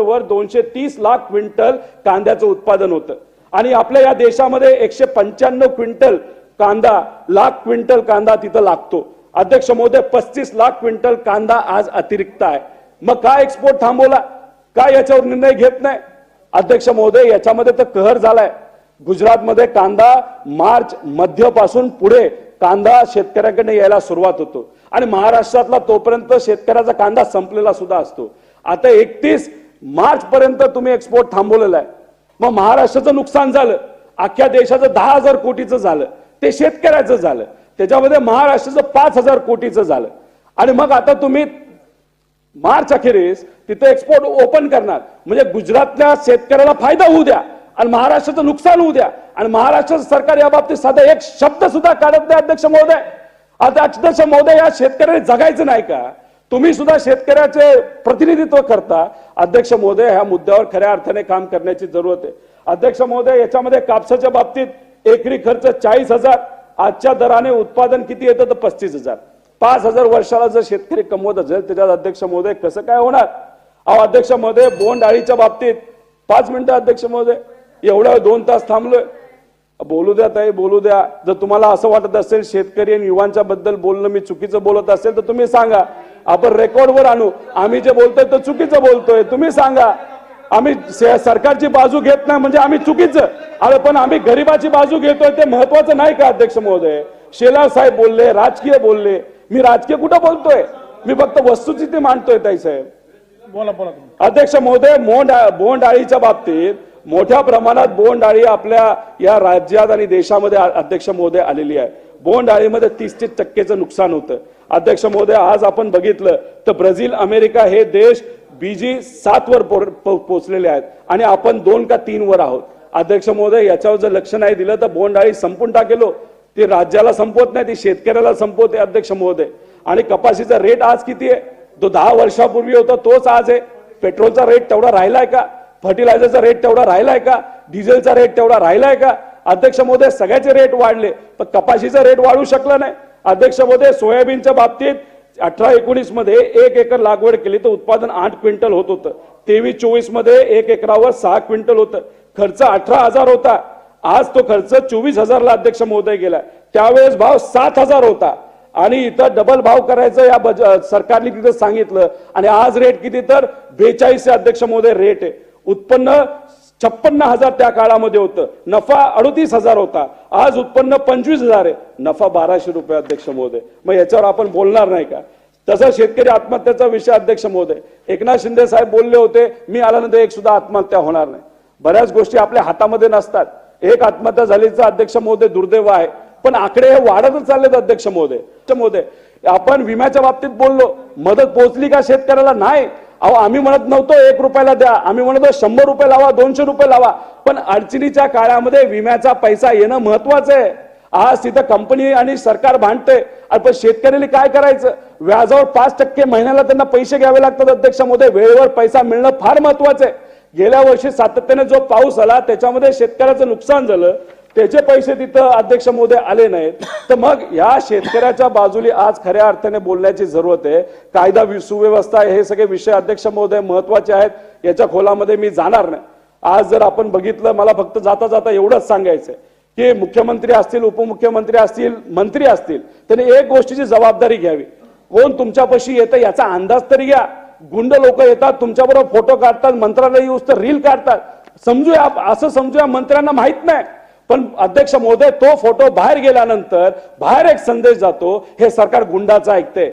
वर दोनशे तीस लाख क्विंटल कांद्याचं उत्पादन होतं. आणि आपल्या या देशामध्ये एकशे पंच्याण्णव क्विंटल कांदा लाख क्विंटल कांदा तिथं लागतो. अध्यक्ष महोदय पस्तीस लाख क्विंटल कांदा आज अतिरिक्त आहे. मग का एक्सपोर्ट थांबवला? का याच्यावर निर्णय घेत नाही? अध्यक्ष महोदय याच्यामध्ये तर कहर झालाय. गुजरातमध्ये कांदा मार्च मध्यपासून पुढे कांदा शेतकऱ्याकडे यायला सुरुवात होतो. आणि महाराष्ट्रातला तोपर्यंत शेतकऱ्याचा कांदा संपलेला सुद्धा असतो. आता एकतीस मार्च पर्यंत तुम्ही एक्सपोर्ट थांबवलेला आहे. मग महाराष्ट्राचं नुकसान झालं. अख्ख्या देशाचं दहा हजार कोटीचं झालं. ते शेतकऱ्याचं झालं. त्याच्यामध्ये महाराष्ट्राचं पाच हजार कोटीचं झालं. आणि मग आता तुम्ही मार्च अखेरीस तिथे एक्सपोर्ट ओपन करणार. म्हणजे गुजरातल्या शेतकऱ्याला फायदा होऊ द्या आणि महाराष्ट्राचं नुकसान होऊ द्या. आणि महाराष्ट्राचं सरकार या बाबतीत साधा एक शब्द सुद्धा काढत नाही अध्यक्ष महोदय. आता अध्यक्ष महोदय या शेतकऱ्याने जगायचं नाही का? तुम्ही सुद्धा शेतकऱ्याचे प्रतिनिधित्व करता. अध्यक्ष महोदय ह्या मुद्द्यावर खऱ्या अर्थाने काम करण्याची जरूरत आहे. अध्यक्ष महोदय याच्यामध्ये कापसाच्या बाबतीत एकरी खर्च चाळीस हजार आजच्या दराने उत्पादन किती येतं तर पस्तीस हजार. पाच हजार वर्षाला जर शेतकरी कमवत असेल त्याच्यात अध्यक्ष महोदय कसं काय होणार? अहो अध्यक्ष महोदय बोंड अळीच्या बाबतीत पाच मिनिटं अध्यक्ष महोदय एवढ्या दोन तास थांबलोय. बोलू द्या ताई बोलू द्या. जर तुम्हाला असं वाटत असेल शेतकरी आणि युवांच्या बद्दल बोलणं मी चुकीचं बोलत असेल तर तुम्ही सांगा. आपण रेकॉर्डवर आणू. आम्ही जे बोलतोय तर चुकीचं बोलतोय. तुम्ही सांगा. आम्ही सरकारची बाजू घेत नाही म्हणजे आम्ही चुकीचं. अरे पण आम्ही गरीबाची बाजू घेतोय ते महत्वाचं नाही का अध्यक्ष महोदय? शेलार साहेब बोलले राजकीय बोलले. मी राजकीय कुठं बोलतोय? मी फक्त वस्तुस्थिती मांडतोय ताई साहेब. बोला बोला अध्यक्ष महोदय बोंड बोंड अळीच्या बाबतीत मोठ्या प्रमाणात बोंड अळी आपल्या या राज्यात आणि देशामध्ये अध्यक्ष महोदय आलेली आहे. बोंड अळीमध्ये तीस ते टक्केचं नुकसान होतं. अध्यक्ष महोदय आज आपण बघितलं तर ब्राझील अमेरिका हे देश बीजी सात वर पोहोचलेले आहेत आणि आपण दोन का तीन वर आहोत. अध्यक्ष महोदय याच्यावर जर लक्ष नाही दिलं तर बोंडाळी संपून टाकेलो. ती राज्याला संपवत नाही ती शेतकऱ्याला संपवते अध्यक्ष महोदय. आणि कपाशीचा रेट आज किती आहे? तो दहा वर्षापूर्वी होता तोच आज आहे. पेट्रोलचा रेट तेवढा राहिलाय का? फर्टिलायझरचा रेट तेवढा राहिलाय का? डिझेलचा रेट तेवढा राहिलाय का? अध्यक्ष महोदय सगळ्याचे रेट वाढले पण कपाशीचा रेट वाढू शकला नाही. अध्यक्ष महोदय सोयाबीनच्या बाबतीत अठरा एकोणीसमध्ये एक एकर लागवड केली तर उत्पादन आठ क्विंटल होत होतं. तेवीस चोवीसमध्ये एक एकरावर सहा क्विंटल होतं. खर्च अठरा हजार होता. आज तो खर्च चोवीस हजारला अध्यक्ष महोदय गेला. त्यावेळेस भाव सात हजार होता. आणि इथं डबल भाव करायचं या बज सरकारने तिथं सांगितलं. आणि आज रेट किती तर बेचाळीस अध्यक्ष महोदय रेट आहे. उत्पन्न छप्पन्न हजार त्या काळामध्ये होतं. नफा अडतीस हजार होता. आज उत्पन्न पंचवीस हजार आहे. नफा बाराशे रुपये अध्यक्ष महोदय. मग याच्यावर आपण बोलणार नाही का? तसा शेतकरी आत्महत्याचा विषय अध्यक्ष महोदय. एकनाथ शिंदे साहेब बोलले होते मी आल्यानंतर एक सुद्धा आत्महत्या होणार नाही. बऱ्याच गोष्टी आपल्या हातामध्ये नसतात. एक आत्महत्या झालीचा अध्यक्ष महोदय दुर्दैव आहे. पण आकडे हे वाढतच चाललेत अध्यक्ष महोदय. महोदय आपण विम्याच्या बाबतीत बोललो. मदत पोहोचली का शेतकऱ्याला? नाही. अहो आम्ही म्हणत नव्हतो एक रुपयाला द्या. आम्ही म्हणतो शंभर रुपये लावा दोनशे रुपये लावा. पण अडचणीच्या काळामध्ये विम्याचा पैसा येणं महत्वाचं आहे. आज तिथं कंपनी आणि सरकार भांडतंय. पण शेतकऱ्याला काय करायचं? व्याजावर पाच टक्के महिन्याला त्यांना पैसे घ्यावे लागतात अध्यक्ष महोदय. वेळेवर पैसा मिळणं फार महत्वाचं आहे. गेल्या वर्षी सातत्याने जो पाऊस आला त्याच्यामध्ये शेतकऱ्याचं नुकसान झालं. त्याचे पैसे तिथं अध्यक्ष मोदय आले नाहीत तर मग या शेतकऱ्याच्या बाजूली आज खऱ्या अर्थाने बोलण्याची जरूरत आहे. कायदा सुव्यवस्था हे सगळे विषय अध्यक्ष महोदय महत्त्वाचे आहेत याच्या खोलामध्ये मी जाणार नाही. आज जर आपण बघितलं मला फक्त जाता जाता एवढंच सांगायचंय की मुख्यमंत्री असतील उपमुख्यमंत्री असतील मंत्री असतील त्यांनी एक गोष्टीची जबाबदारी घ्यावी. कोण तुमच्यापाशी येतं याचा अंदाज तरी घ्या. गुंड लोक येतात तुमच्याबरोबर फोटो काढतात मंत्रालय येऊस तर रील काढतात. समजूया असं समजूया मंत्र्यांना माहीत नाही. पण अध्यक्ष महोदय तो फोटो बाहेर गेल्यानंतर बाहेर एक संदेश जातो हे सरकार गुंडाचा ऐकते